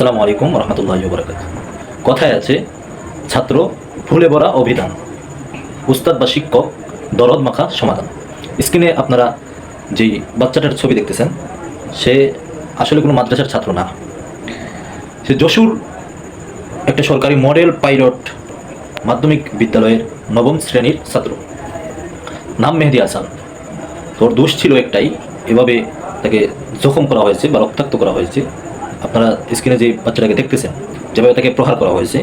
আসসালামু আলাইকুম রহমতুল্লাহ বরকাত কথায় আছে, ছাত্র ভুলে ভরা অভিধান। উস্তাদ বা শিক্ষক, দরদ মাখা সমাধান। স্ক্রিনে আপনারা যেই বাচ্চাটার ছবি দেখতেছেন, সে আসলে কোনো মাদ্রাসার ছাত্র না। সে যশোর একটা সরকারি মডেল পাইলট মাধ্যমিক বিদ্যালয়ের নবম শ্রেণির ছাত্র। নাম মেহেদি হাসান। তোর দোষ ছিল একটাই, এভাবে তাকে জখম করা হয়েছে বা রক্তাক্ত করা হয়েছে। আপনারা স্ক্রিনে যে বাচ্চাটাকে দেখতেছেন, যেভাবে তাকে প্রহার করা হয়েছে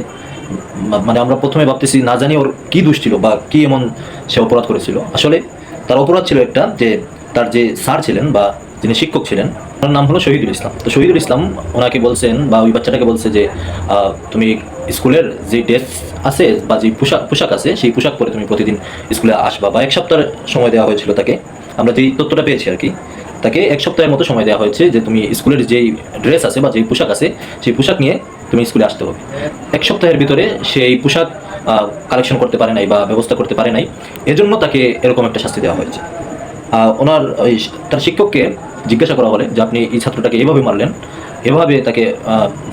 মানে আমরা প্রথমে ভাবতেছি না জানি ওর কী দোষ ছিল বা কী এমন সে অপরাধ করেছিল। আসলে তার অপরাধ ছিল একটা যে তার যে স্যার ছিলেন বা যিনি শিক্ষক ছিলেন, ওনার নাম হলো শহীদুল ইসলাম। তো শহীদুল ইসলাম ওনাকে বলছেন বা ওই বাচ্চাটাকে বলছে যে তুমি স্কুলের যে ড্রেস আছে বা যে পোশাক পোশাক আছে, সেই পোশাক পরে তুমি প্রতিদিন স্কুলে আসবা বা এক সপ্তাহের সময় দেওয়া হয়েছিল তাকে। আমরা যেই তথ্যটা পেয়েছি আর কি তাকে এক সপ্তাহের মতো সময় দেওয়া হয়েছে যে তুমি স্কুলের যেই ড্রেস আছে বা যেই পোশাক আছে, সেই পোশাক নিয়ে তুমি স্কুলে আসতে হবে। এক সপ্তাহের ভিতরে সেই পোশাক কালেকশন করতে পারে নাই বা ব্যবস্থা করতে পারে নাই, এজন্য তাকে এরকম একটা শাস্তি দেওয়া হয়েছে। ওনার ওই তার শিক্ষককে জিজ্ঞাসা করা হলে যে আপনি এই ছাত্রটাকে এভাবে মারলেন, এভাবে তাকে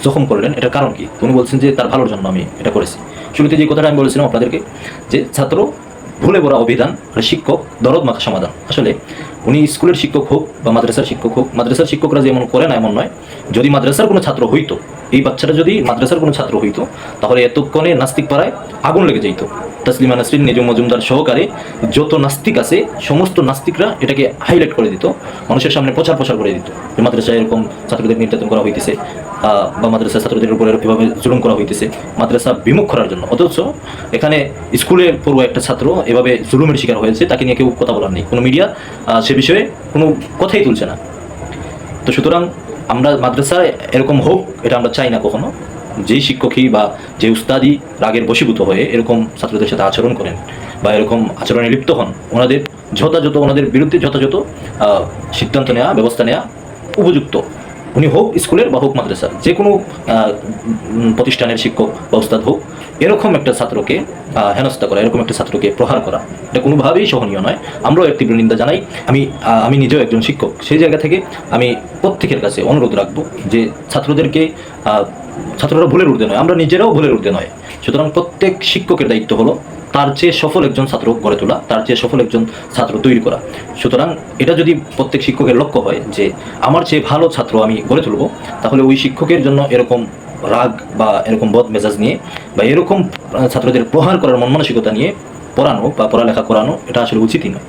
জখম করলেন, এটার কারণ কি? উনি বলছেন যে তার ভালোর জন্য আমি এটা করেছি। শুরুতে যে কথাটা আমি বলেছিলাম আপনাদেরকে, যে ছাত্র ভুলে পড়া অভিধান, শিক্ষক দরদ মাখা সমাধান। আসলে উনি স্কুলের শিক্ষক হোক বা মাদ্রাসার শিক্ষক হোক, মাদ্রাসার শিক্ষকরা যেমন করে না, এমন নয়। যদি মাদ্রাসার কোনো ছাত্র হইতো এই বাচ্চাটা যদি মাদ্রাসার কোনো ছাত্র হইতো, তাহলে এতক্ষণে নাস্তিক পাড়ায় আগুন লেগে যেত তাসলিমা নাসরিন নিজম মজুমদার সহকারে যত নাস্তিক আছে, সমস্ত নাস্তিকরা এটাকে হাইলাইট করে দিত, মানুষের সামনে প্রচার প্রচার করে দিত। যে মাদ্রাসায় এরকম ছাত্রদের নির্যাতন করা হইতেছে বা মাদ্রাসা ছাত্রদের উপরে এভাবে জুলুম করা হইতেছে, মাদ্রাসা বিমুখ করার জন্য। অথচ এখানে স্কুলে পড়ুয়া একটা ছাত্র এভাবে জুলুমের শিকার হয়েছে, তাকে নিয়ে কেউ কথা বলার নেই। কোনো মিডিয়া সে বিষয়ে কোনো কথাই তুলছে না। তো সুতরাং আমরা মাদ্রাসা এরকম হোক, এটা আমরা চাই না কখনো। যে শিক্ষকই বা যে উস্তাদি রাগের বশীভূত হয়ে এরকম ছাত্রদের সাথে আচরণ করেন বা এরকম আচরণে লিপ্ত হন, ওনাদের যথাযথ, ওনাদের বিরুদ্ধে যথাযথ সিদ্ধান্ত নেওয়া, ব্যবস্থা নেওয়া উপযুক্ত। উনি হোক স্কুলের বা হোক মাদ্রাসার যে কোনো প্রতিষ্ঠানের শিক্ষক বা উস্তাদ হোক, এরকম একটা ছাত্রকে হেনস্থা করা, এরকম একটা ছাত্রকে প্রহার করা, এটা কোনোভাবেই সহনীয় নয়। আমরাও এর তীব্র নিন্দা জানাই। আমি আমি নিজেও একজন শিক্ষক। সেই জায়গা থেকে আমি প্রত্যেকের কাছে অনুরোধ রাখব যে ছাত্রদেরকে ছাত্ররা ভুলের ঊর্ধ্বে নয়, আমরা নিজেরাও ভুলের ঊর্ধ্বে নয়। সুতরাং প্রত্যেক শিক্ষকের দায়িত্ব হলো তার চেয়ে সফল একজন ছাত্র গড়ে তোলা, তার চেয়ে সফল একজন ছাত্র তৈরি করা। সুতরাং এটা যদি প্রত্যেক শিক্ষকের লক্ষ্য হয় যে আমার চেয়ে ভালো ছাত্র আমি গড়ে তুলব, তাহলে ওই শিক্ষকের জন্য এরকম রাগ বা এরকম বদ মেজাজ নিয়ে বা এরকম ছাত্রদের প্রহার করার মন মানসিকতা নিয়ে পড়ানো বা পড়ালেখা করানো এটা আসলে উচিতই নয়।